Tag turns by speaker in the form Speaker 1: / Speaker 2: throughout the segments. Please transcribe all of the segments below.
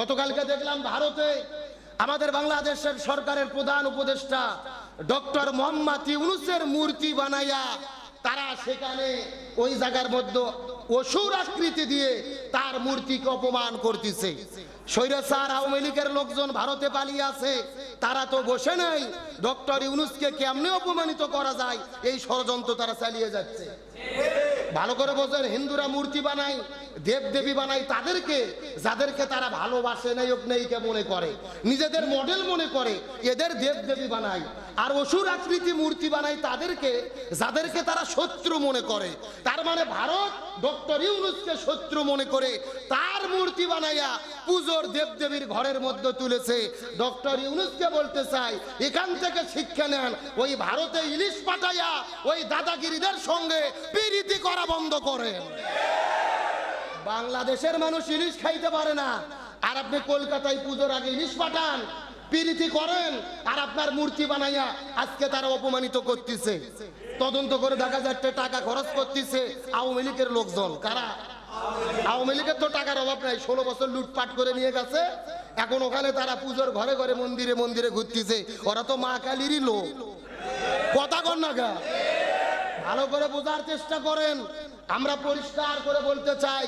Speaker 1: গতকালকে দেখলাম ভারতে আমাদের বাংলাদেশের সরকারের প্রধান উপদেষ্টা ডক্টর মোহাম্মদ ইউনুসের মূর্তি বানাইয়া তারা সেখানে ওই জায়গার মধ্যে অসুর আকৃতি দিয়ে তার মূর্তিকে অপমান করতেছে। স্বৈরাচার আওয়ামী লীগের লোকজন ভারতে পালিয়ে আছে, তারা তো বসে নেই, ডক্টর ইউনুসকে কেমনে অপমানিত করা যায়? এই ষড়যন্ত্র তারা চালিয়ে যাচ্ছে। ভালো করে বোঝেন, হিন্দুরা মূর্তি বানায় দেব দেবী বানায় তাদেরকে, যাদেরকে তারা ভালোবাসে নায়ক নায়িকা মনে করে। নিজেদের মডেল মনে করে, এদের দেব দেবী বানায় আর অসুর আকৃতি মূর্তি বানায় তাদেরকে, যাদেরকে তারা শত্রু মনে করে। তার মানে ভারত ডক্টর ইউনুসকে শত্রু মনে করে, তার মূর্তি বানাইয়া পুজোর দেবদেবীর ঘরের মধ্যে তুলেছে। ডক্টর ইউনুসকে বলতে চাই, এখান থেকে শিক্ষা নেন, ওই ভারতে ইলিশ পাঠাইয়া ওই দাদাগিরিদের সঙ্গে পিরিতি করা বন্ধ করেন। বাংলাদেশের মানুষ ইলিশ খাইতে পারে না। আর আপনি কলকাতায় পুজোর আগে ইলিশ পাঠান, পিরিতি করেন, আর আপনার মূর্তি বানাইয়া আজকে তারা অপমানিত করতেছে। তদন্ত করে দেখা যাচ্ছে টাকা খরচ করতেছে আওয়ামী লীগের লোকজন। কারা? আওয়ামী লীগের তো টাকার অভাব নাই, ষোলো বছর লুটপাট করে নিয়ে গেছে। এখন ওখানে তারা পুজোর ঘরে ঘরে মন্দিরে মন্দিরে ঘুরতেছে। ওরা তো মা কালীরই লোক। কথা কর না গা। ভালো করে বোঝার চেষ্টা করেন। আমরা পরিষ্কার করে বলতে চাই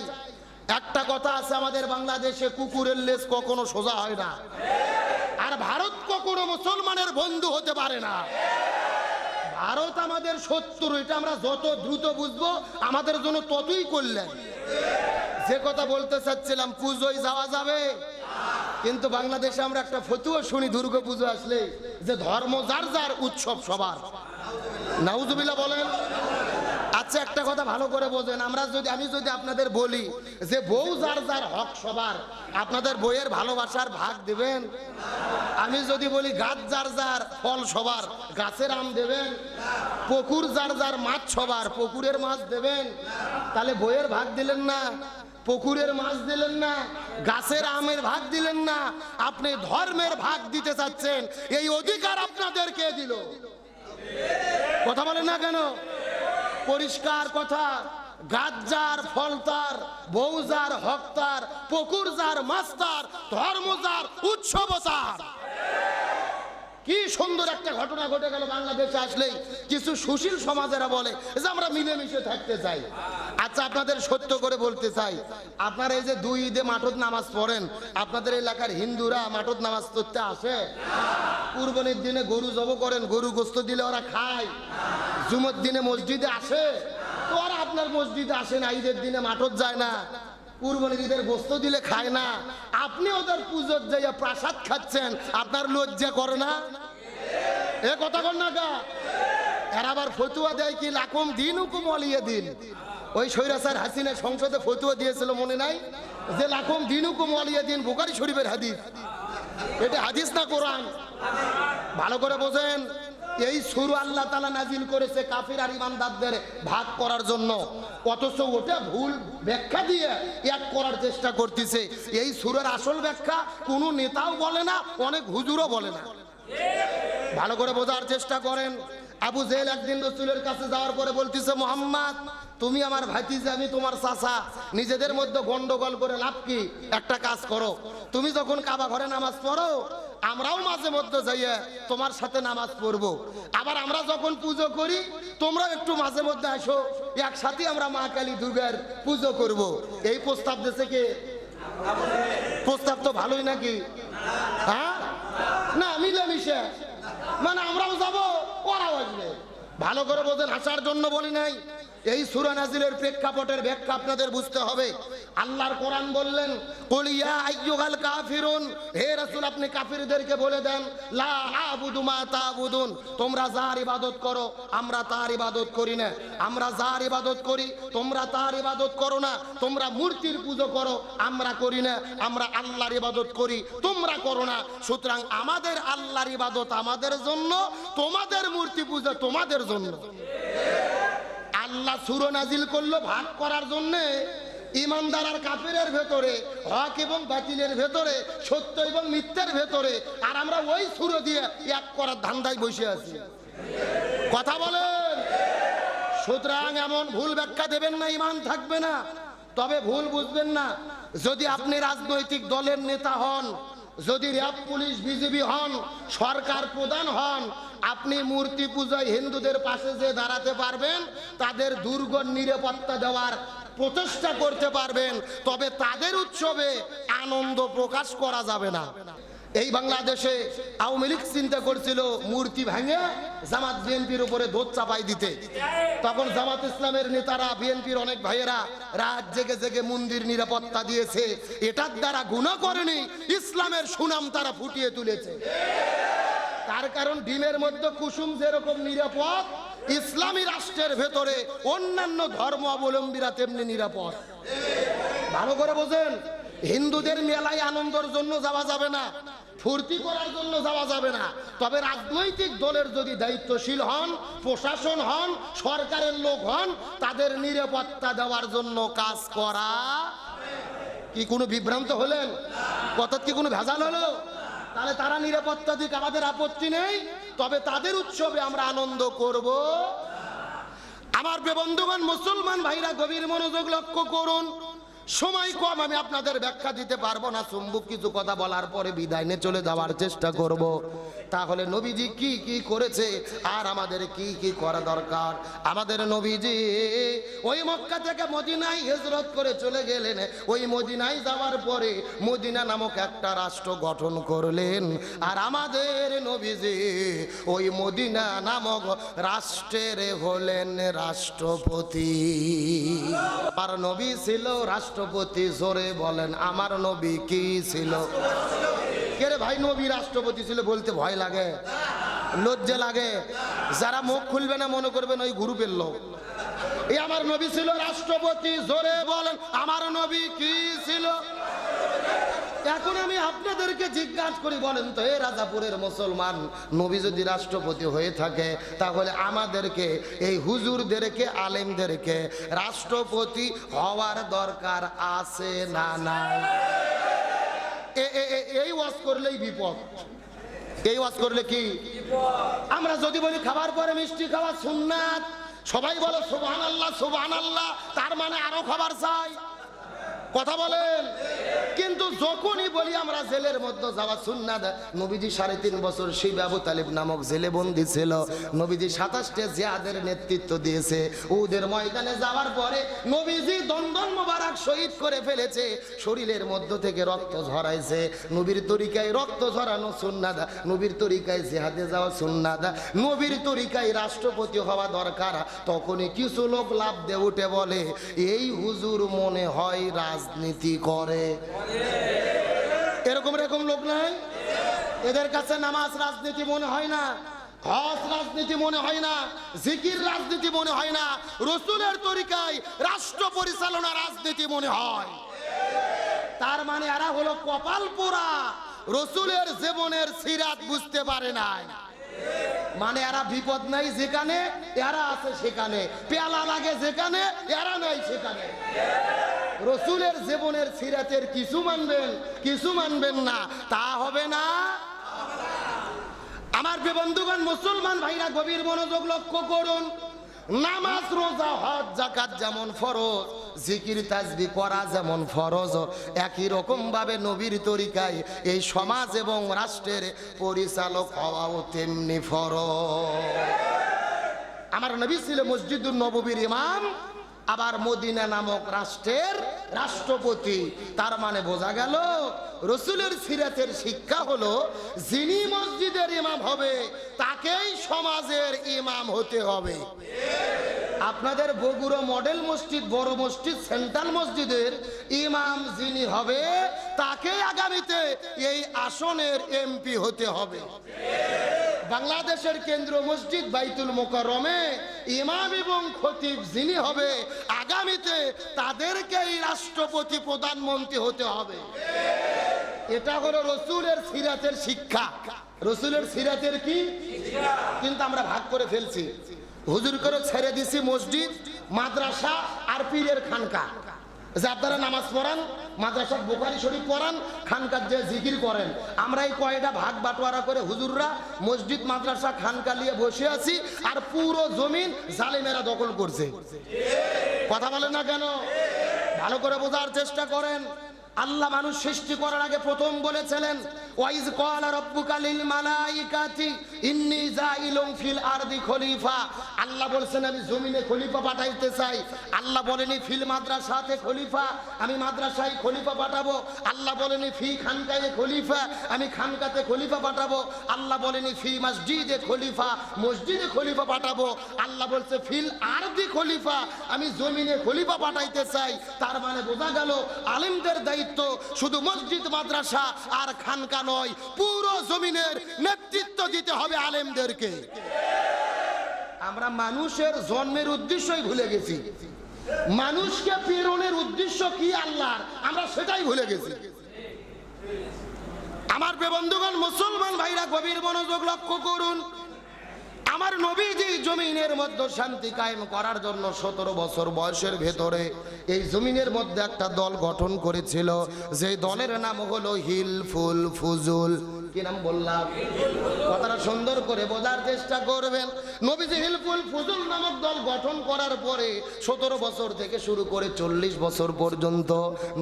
Speaker 1: একটা কথা আছে আমাদের বাংলাদেশে, কুকুরের লেজ কখনো সোজা হয় না। আর ভারত কখনো মুসলমানের বন্ধু হতে পারে না। ভারত আমাদের শত্রু, এটা আমরা যত দ্রুত বুঝব, আমাদের জন্য ততই করলেন যে কথা বলতে চাচ্ছিলাম, পুজোয় যাওয়া যাবে। কিন্তু বাংলাদেশে আমরা একটা ফতুয়া শুনি দুর্গা পুজো আসলে যে ধর্ম যার যার উৎসব সবার। নাউজুবিল্লাহ বলেন আচ্ছা একটা কথা ভালো করে বোঝেন। আমরা যদি আমি যদি আপনাদের বলি যে বউ যার যার হক সবার আপনাদের বইয়ের ভালোবাসার ভাগ দেবেন? আমি যদি বলি গাছ যার যার ফল সবার গাছের আম দেবেন? পুকুর যার যার মাছ সবার পুকুরের মাছ দেবেন? তাহলে বইয়ের ভাগ দিলেন না পুকুরের মাছ দিলেন না গাছের আমের ভাগ দিলেন না। আপনি ধর্মের ভাগ দিতে চাচ্ছেন এই অধিকার আপনাদের কে দিল? কথা বলেন না কেন? পরিষ্কার কথা। গাছ ফলতার বৌজার হকতার পুকুরজার মাস্তার ধর্মজার তার পুকুর যার মাছ তার ধর্ম যার উৎসব তার কি সুন্দর একটা ঘটনা ঘটে গেল বাংলাদেশে আসলেই। কিছু সুশীল সমাজেরা বলে যে আমরা মিলেমিশে থাকতে চাই। আচ্ছা আপনাদের সত্য করে বলতে চাই। আপনারা এই যে দুই ঈদে মাঠত নামাজ পড়েন, আপনাদের এলাকার হিন্দুরা মাঠত নামাজ পড়তে আসে? কুরবানির দিনে গরু জব করেন, গরু গোস্ত দিলে ওরা খায়। জুমর দিনে মসজিদে আসে? তো ওরা আপনার মসজিদে আসে না, ঈদের দিনে মাঠত যায় না। কুরবানির ঈদের গোস্ত দিলে খায় না। আপনি ওদের পুজোর যাইয়া প্রাসাদ খাচ্ছেন, আপনার লজ্জা করে না? এ কথা কর না গা। এর আবার ফতুয়া দেয় কি, লাকুম দিন হুকুম অলিয়ে দিন। ওই সৈরাসার হাসিনা সংসদে ফতুয়া দিয়েছিল, মনে নাই? যে লাকুম দিন হুকুম অলিয়ে দিন, বুকারি শরীফের হাদিস। এটা হাদিস না কোরআন? ভালো করে বোঝেন। এই সুর আল্লাহ তালা নাজিল করেছে কাফির আর ইমানদারদের ভাগ করার জন্য। অথচ ওটা ভুল ব্যাখ্যা দিয়ে এক করার চেষ্টা করতেছে। এই সুরের আসল ব্যাখ্যা কোনো নেতাও বলে না, অনেক হুজুরও বলে না। ভালো করে বোঝার চেষ্টা করেন। আবু জেল একদিন রসুলের কাছে যাওয়ার পরে বলতেছে, মোহাম্মদ, তুমি আমার ভাতিজে, আমি তোমার চাচা। নিজেদের মধ্যে গন্ডগোল করে লাভ কি? একটা কাজ করো। তুমি যখন কাবা ঘরে নামাজ পড়ো আমরাও মাঝে মধ্যে যাইয়ে তোমার সাথে নামাজ পড়ব। আবার আমরা যখন পুজো করি তোমরা একটু মাঝে মধ্যে আসো, একসাথে আমরা মা কালী দুর্গার পুজো করব। এই প্রস্তাব দেশে কে? প্রস্তাব তো ভালোই নাকি? হ্যাঁ? না, মিলেমিশে। মানে আমরাও যাব, ওরাও আসবে। ভালো করে বোঝেন, হাসার জন্য বলি নাই। এই সুরা নাজিলের প্রেক্ষাপটের ব্যাখ্যা আপনাদের বুঝতে হবে। আল্লাহর কোরআন বললেন আপনি কাফিরদেরকে বলে দেন, লা তোমরা যার ইবাদত করো, আমরা তার ইবাদত করি না আমরা যার ইবাদত করি, তোমরা তার ইবাদত করো না তোমরা মূর্তির পুজো করো, আমরা করি না আমরা আল্লাহর ইবাদত করি, তোমরা করো না সুতরাং আমাদের আল্লাহর ইবাদত আমাদের জন্য, তোমাদের মূর্তি পূজা তোমাদের জন্য। আল্লাহ সুর নাজিল করল ভাগ করার জন্য। ইমানদার আর কাফেরের ভেতরে, হক এবং বাতিলের ভেতরে, সত্য এবং মিথ্যের ভেতরে, আর আমরা ওই সুর দিয়ে এক করার ধান্দায় বসে আছি। কথা বলেন। সুতরাং এমন ভুল ব্যাখ্যা দেবেন না ইমান থাকবে না। তবে ভুল বুঝবেন না। যদি আপনি রাজনৈতিক দলের নেতা হন, যদি র্যাব, পুলিশ বিজেপি হন, সরকার প্রধান হন আপনি মূর্তি পূজায় হিন্দুদের পাশে যে দাঁড়াতে পারবেন, তাদের দুর্গ নিরাপত্তা দেওয়ার প্রচেষ্টা করতে পারবেন, তবে তাদের উৎসবে আনন্দ প্রকাশ করা যাবে না। এই বাংলাদেশে আওয়ামী লীগ চিন্তা করছিল মূর্তি ভেঙে জামাত বিএনপির উপরে দোধ চাপাই দিতে। তখন জামাত ইসলামের নেতারা, বিএনপির অনেক ভাইয়েরা রাত জেগে জেগে মন্দির নিরাপত্তা দিয়েছে। এটার দ্বারা গুণা করেনি, ইসলামের সুনাম তারা ফুটিয়ে তুলেছে। তার কারণ ডিমের মধ্যে কুসুম যেরকম নিরাপদ, ইসলামী রাষ্ট্রের ভেতরে অন্যান্য ধর্ম অবলম্বীরা তেমনি নিরাপদ। ভালো করে বোঝেন, হিন্দুদের মেলায় আনন্দের জন্য যাওয়া যাবে না, ফুর্তি করার জন্য যাওয়া যাবে না। তবে রাজনৈতিক দলের যদি দায়িত্বশীল হন, প্রশাসন হন, সরকারের লোক হন, তাদের নিরাপত্তা দেওয়ার জন্য কাজ করা কি কোনো বিভ্রান্ত হলেন? কত কি কোনো ভেজাল হলো? তাহলে তারা নিরাপত্তা দিক, আমাদের আপত্তি নেই। তবে তাদের উৎসবে আমরা আনন্দ করব। আমার বন্ধুগণ, মুসলমান ভাইরা গভীর মনোযোগ লক্ষ্য করুন। সময় কম, আমি আপনাদের ব্যাখ্যা দিতে পারব না। চুম্বুক কিছু কথা বলার পরে বিদায় নিয়ে চলে যাওয়ার চেষ্টা করব। তাহলে নবীজি কি কি করেছে? আর আমাদের কি কি করা দরকার? আমাদের নবীজি ওই মক্কা থেকে মদিনায় হেজরত করে চলে গেলেন। ওই মদিনায় যাওয়ার পরে মদিনা নামক একটা রাষ্ট্র গঠন করলেন। আর আমাদের নবীজি ওই মদিনা নামক রাষ্ট্রের হলেন রাষ্ট্রপতি। আর নবী ছিল রাষ্ট্রপতি জোরে বলেন, আমার নবী কি ছিল? কেরে ভাই, নবী রাষ্ট্রপতি ছিল বলতে ভয় লাগে, লজ্জা লাগে। যারা মুখ খুলবে না, মনে করবেন ওই গ্রুপের লোক। এই আমার নবী ছিল রাষ্ট্রপতি, জোরে বলেন, আমার নবী কি ছিল? এখন আমি আপনাদেরকে জিজ্ঞাসা করি, বলেন তো, এ রাজাপুরের মুসলমান, নবী যদি রাষ্ট্রপতি হয়ে থাকে, তাহলে আমাদেরকে, এই হুজুরদেরকে, আলেমদেরকে রাষ্ট্রপতি হওয়ার দরকার আছে না এ- এই ওয়াজ করলেই বিপদ। এই ওয়াজ করলে কি? আমরা যদি বলি, খাবার পরে মিষ্টি খাওয়া সুন্নাত, সবাই বলে সুবহান আল্লাহ সুবহান আল্লাহ তার মানে আরও খাবার চাই। কথা বলেন। কিন্তু যখনই বলি আমরা জেলের মধ্যে যাওয়া সুন্নাত, নবীজি সাড়ে তিন বছর শিব আবু তালিব নামক জেলে বন্দি ছিল। নবীজি সাতাশটা জিয়াদের নেতৃত্ব দিয়েছে। ওদের ময়দানে যাওয়ার পরে নবীজি দন্দন মোবারক শহীদ করে ফেলেছে। শরীরের মধ্য থেকে রক্ত ঝরাইছে। নবীর তরিকায় রক্ত ঝরানো সুন্নাত, নবীর তরিকায় জেহাদে যাওয়া সুন্নাত, নবীর তরিকায় রাষ্ট্রপতি হওয়া দরকার। তখনই কিছু লোক লাভ দিয়ে উঠে বলে, এই হুজুর মনে হয় রাজনীতি করে। এরকম এরকম লোক নাই? এদের কাছে নামাজ রাজনীতি মনে হয় না, হজ রাজনীতি মনে হয় না, জিকির রাজনীতি মনে হয় না, রসুলের তরিকায় রাষ্ট্র পরিচালনা রাজনীতি মনে হয়। তার মানে এরা হলো কপাল পোড়া, রসুলের জীবনের সিরাত বুঝতে পারে নাই। মানে এরা বিপদ নাই যেখানে, এরা আছে সেখানে, পেয়ালা লাগে যেখানে, এরা নাই সেখানে। রসুলের জীবনের সিরাতের কিছু মানবেন কিছু মানবেন না। তা হবে না। আমার বন্ধুগণ, মুসলমান ভাইরা, গভীর মনোযোগ লক্ষ্য করুন। নামাজ, রোজা, হজ জাকাত যেমন ফরজ, জিকির, তাজবি করা যেমন ফরজ, একই রকম ভাবে নবীর তরিকায় এই সমাজ এবং রাষ্ট্রের পরিচালক হওয়াও তেমনি ফরজ। আমার নবী ছিল মসজিদুল নববীর ইমাম। আবার মদিনা নামক রাষ্ট্রের রাষ্ট্রপতি। তার মানে বোঝা গেল, রসুলের সিরাতের শিক্ষা হলো, যিনি মসজিদের ইমাম হবে, তাকেই সমাজের ইমাম হতে হবে। আপনাদের বগুড়া মডেল মসজিদ, বড় মসজিদ, সেন্ট্রাল মসজিদের ইমাম যিনি হবে তাকে আগামীতে এই আসনের এমপি হতে হবে। বাংলাদেশের কেন্দ্র মসজিদ বাইতুল মোকারমে ইমাম এবং খতিব যিনি হবে, আগামীতে তাদেরকেই রাষ্ট্রপতি প্রধানমন্ত্রী হতে হবে। এটা হলো রসুলের সিরাতের শিক্ষা। রসুলের সিরাতের কি? কিন্তু আমরা ভাগ করে ফেলছি। হুজুর করে ছেড়ে দিছি মসজিদ, মাদ্রাসা আর পীরের খানকা। যে আপনারা নামাজ পড়ান মাদ্রাসা বোকারি শরীফ পড়ান, খানকার যে জিকির করেন, আমরা এই কয়টা ভাগ বাটোয়ারা করে হুজুররা মসজিদ, মাদ্রাসা, খানকা নিয়ে বসে আছি আর পুরো জমিন জালেমেরা দখল করছে। কথা বলে না কেন? ভালো করে বোঝার চেষ্টা করেন। আল্লাহ মানুষ সৃষ্টি করার আগে প্রথম বলেছিলেন ওয়াইজ ক্বালা রাব্বুকা লিল মালাইকাতি ইন্নী জাইলুম ফিল আরদি খলিফা আল্লাহ বলছেন, আমি জমিনে খলিফা পাঠাইতে চাই। আল্লাহ বলেনি, ফিল মাদ্রাসাতে খলিফা, আমি মাদ্রাসায় খলিফা পাঠাবো। আল্লাহ বলেনি, ফি খানকায়ে খলিফা, আমি খানকাতে খলিফা পাঠাবো। আল্লাহ বলেনি, ফি মসজিদে খলিফা মসজিদে খলিফা পাঠাবো। আল্লাহ বলছে, ফিল আরদি খলিফা, আমি জমিনে খলিফা পাঠাইতে চাই। তার মানে বোঝা গেল, আলিমদের দায়িত্ব শুধু মসজিদ, মাদ্রাসা আর খানকা নয়, পুরো জমিনের নেতৃত্ব দিতে হবে আলেমদেরকে। আমরা মানুষের জন্মের উদ্দেশ্যই ভুলে গেছি। মানুষকে প্রেরণের উদ্দেশ্য কি আল্লাহর? আমরা সেটাই ভুলে গেছি। আমার বেবন্ধুগণ মুসলমান ভাইরা গভীর মনোযোগ লক্ষ্য করুন। আমার নবীজি জমিনের মধ্যে শান্তি কায়েম করার জন্য সতেরো বছর বয়সের ভেতরে এই জমিনের মধ্যে একটা দল গঠন করেছিল। যে দলের নাম হলো হিল ফুল ফুজুল। কি নাম বললাম? কথাটা সুন্দর করে বোঝার চেষ্টা করবেন। নবীজি হিলফুল ফুজুল নামক দল গঠন করার পরে সতেরো বছর থেকে শুরু করে চল্লিশ বছর পর্যন্ত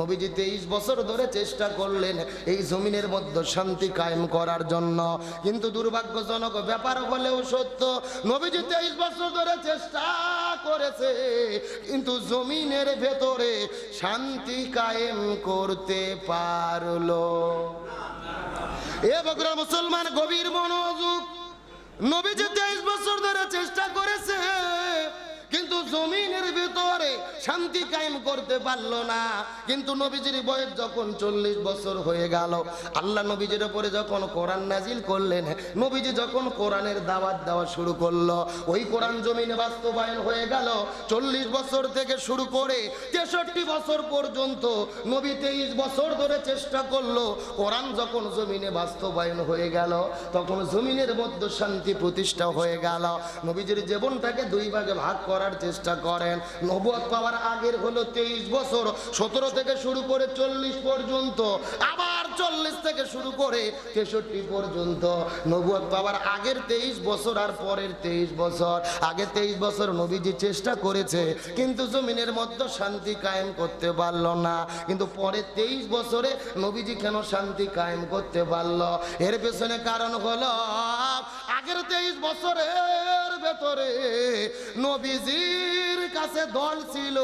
Speaker 1: নবীজি তেইশ বছর ধরে চেষ্টা করলেন এই জমিনের মধ্যে শান্তি কায়েম করার জন্য। কিন্তু দুর্ভাগ্যজনক ব্যাপার হলেও সত্য, নবীজি তেইশ বছর ধরে চেষ্টা করেছে, কিন্তু জমিনের ভেতরে শান্তি কায়েম করতে পারল। মুসলমান গভীর মনোযোগ। নবীজি তেইশ বছর ধরে চেষ্টা করেছে কিন্তু ভিতরে শান্তি কায়েম করতে পারল না। কিন্তু নবীজির বয়স যখন চল্লিশ বছর হয়ে গেল, আল্লাহ নবীজির উপরে যখন কোরআন নাজিল করলেন, নবীজি যখন কোরআনের দাওয়াত দেওয়া শুরু করল, ওই কোরআন জমিনে বাস্তবায়ন হয়ে গেল। চল্লিশ বছর থেকে শুরু করে তেষট্টি বছর পর্যন্ত নবী তেইশ বছর ধরে চেষ্টা করল। কোরআন যখন জমিনে বাস্তবায়ন হয়ে গেল, তখন জমিনের মধ্যে শান্তি প্রতিষ্ঠা হয়ে গেল। নবীজির জীবনটাকে দুই ভাগে ভাগ করার চেষ্টা করেন। নবুয়াত পাওয়ার আগের হলো তেইশ বছর। সতেরো থেকে শুরু করে চল্লিশ পর্যন্ত, আবার চল্লিশ থেকে শুরু করে তেষট্টি পর্যন্ত। নবুয়াত পাওয়ার আগের তেইশ বছর আর পরের তেইশ বছর। আগে তেইশ বছর নবীজি চেষ্টা করেছে, কিন্তু জমিনের মধ্যে শান্তি কায়েম করতে পারল না। কিন্তু পরে তেইশ বছরে নবীজি কেন শান্তি কায়েম করতে পারল? এর পেছনে কারণ হলো, আগের তেইশ বছরের ভেতরে নবীজির কাছে দল ছিল,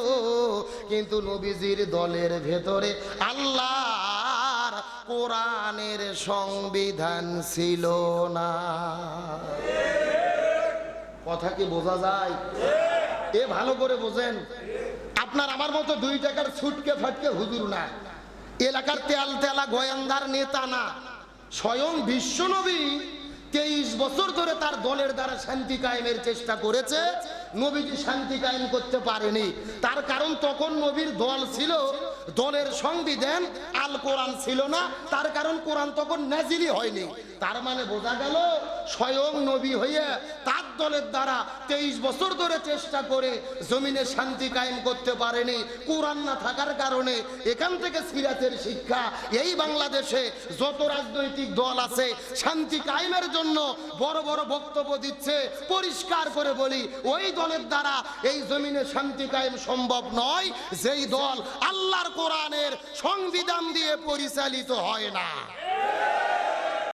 Speaker 1: কিন্তু নবীজির দলের ভেতরে আল্লাহর কোরআনের সংবিধান ছিল না। কথা কি বোঝা যায়? এ ভালো করে বোঝেন। আপনার আমার মতো দুই টাকার ছুটকে ফাটকে হুজুর না। এলাকার তেল তেলা গোয়েন্দার নেতা না। স্বয়ং বিশ্বনবী তেইশ বছর ধরে তার দলের দ্বারা শান্তি কায়েমের চেষ্টা করেছে, নবীজি শান্তি কায়েম করতে পারেনি। তার কারণ তখন নবীর দল ছিল দলের সংবিধান আল কোরআন ছিল না, তার কারণ কোরআন তখন নাজিলি হয়নি। তার মানে বোঝা গেল, স্বয়ং নবী হয়ে তার দলের দ্বারা তেইশ বছর ধরে চেষ্টা করে জমিনে শান্তি কায়েম করতে পারেনি, কোরআন না থাকার কারণে এখান থেকে সিরাতের শিক্ষা, এই বাংলাদেশে যত রাজনৈতিক দল আছে শান্তি কায়েমের জন্য বড় বড় বক্তব্য দিচ্ছে, পরিষ্কার করে বলি, ওই দলের দ্বারা এই জমিনে শান্তি কায়েম সম্ভব নয়, যেই দল আল্লাহর কোরআনের সংবিধান দিয়ে পরিচালিত হয় না।